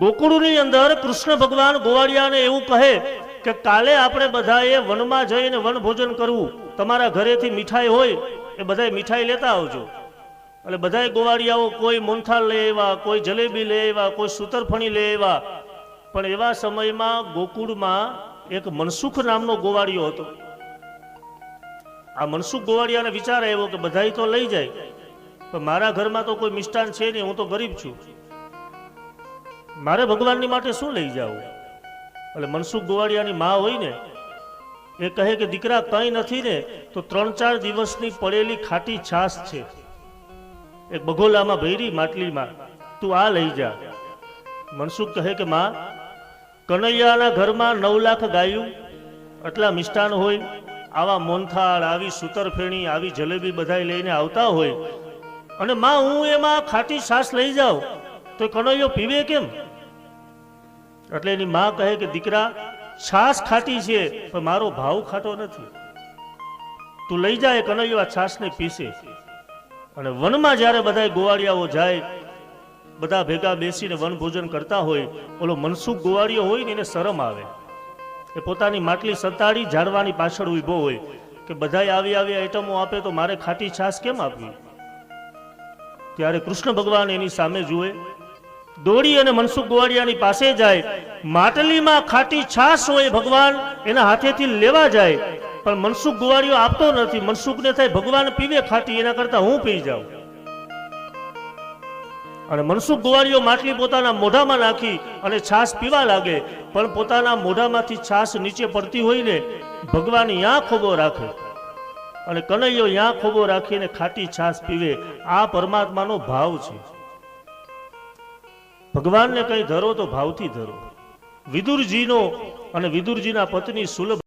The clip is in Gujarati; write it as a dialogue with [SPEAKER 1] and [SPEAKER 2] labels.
[SPEAKER 1] ગોકુળની અંદર કૃષ્ણ ભગવાન ગોવાળિયાને એવું કહે કે કાલે આપણે બધાએ વનમાં જઈને વનભોજન કરવું. તમારા ઘરેથી મીઠાઈ હોય એ બધાએ મીઠાઈ લેતા આવજો. એટલે બધાએ ગોવાળિયાઓ કોઈ મોનથાળ લઈ આવ્યા, કોઈ જલેબી લઈ આવ્યા, કોઈ સુતરફણી લઈ આવ્યા. પણ એવા સમયમાં ગોકુળમાં એક મનસુખ નામનો ગોવાળિયો હતો. આ મનસુખ ગોવાળિયાને વિચાર આવ્યો કે બધાય તો લઈ જાય. પણ મારા ઘરમાં તો કોઈ મિષ્ટાન છે નહીં, હું તો ગરીબ છું. મારે ભગવાનની માટે શું લઈ જાવું એટલે મનસુખ ગોવાળિયાની મા હોય ને એ કહે કે, દીકરા, કંઈ નથી ને, તો ત્રણ ચાર દિવસની પડેલી ખાટી છાશ છે. એક બગોલામાં ભૈરી માટલીમાં. તું આ લઈ જા. મનસુખ કહે કે, માં, કનૈયાના ઘરમાં નવ લાખ ગાયું આટલા મિષ્ટાન હોય, આવા મોનથાળ, આવી સુતરફેણી, આવી જલેબી બધાય લઈને આવતા હોય. અને માં, હું એમાં ખાટી છાશ લઈ જાઉં. તો કનૈયો પીવે કેમ? એટલે એની માં કહે કે, દીકરા છાસ ખાટી છે, પણ મારો ભાવ ખાટો નથી. તું લઈ જાય કનૈયો આ છાશને પીસે. અને વનમાં જ્યારે બધા ગોવાળિયાઓ જાય, બધા ભેગા બેસીને વનભોજન કરતા હોય, ઓલો મનસુખ ગોવાળિયો હોય ને એને શરમ આવે. એ પોતાની માટલી સતાડી ઝાડવાની પાછળ ઊભો હોય કે બધા આવી આવી આઈટમો આપે તો મારે ખાટી છાસ કેમ આપવી? ત્યારે કૃષ્ણ ભગવાન એની સામે જુએ દોડી અને મનસુખ ગોવાળિયાની પાસે જાય. માટલીમાં ખાટી છાશ હોય ભગવાન, એના હાથેથી લેવા જાય. પણ મનસુખ ગોવાળિયો આપતો નથી. મનસુખને થાય, ભગવાન પીવે ખાટી, એના કરતા હું પી જાઉં. અને મનસુખ ગોવાળીઓ માટલી પોતાના મોઢામાં નાખી અને છાશ પીવા લાગે. પણ પોતાના મોઢામાંથી છાશ નીચે પડતી હોય ને, ભગવાન યા ખોબો રાખે. અને કનૈયો યા ખોબો રાખીને ખાટી છાશ પીવે. આ પરમાત્માનો ભાવ છે. ભગવાનને કંઈ ધરો તો ભાવથી ધરો. વિદુરજીનો અને વિદુરજીના પત્ની સુલભ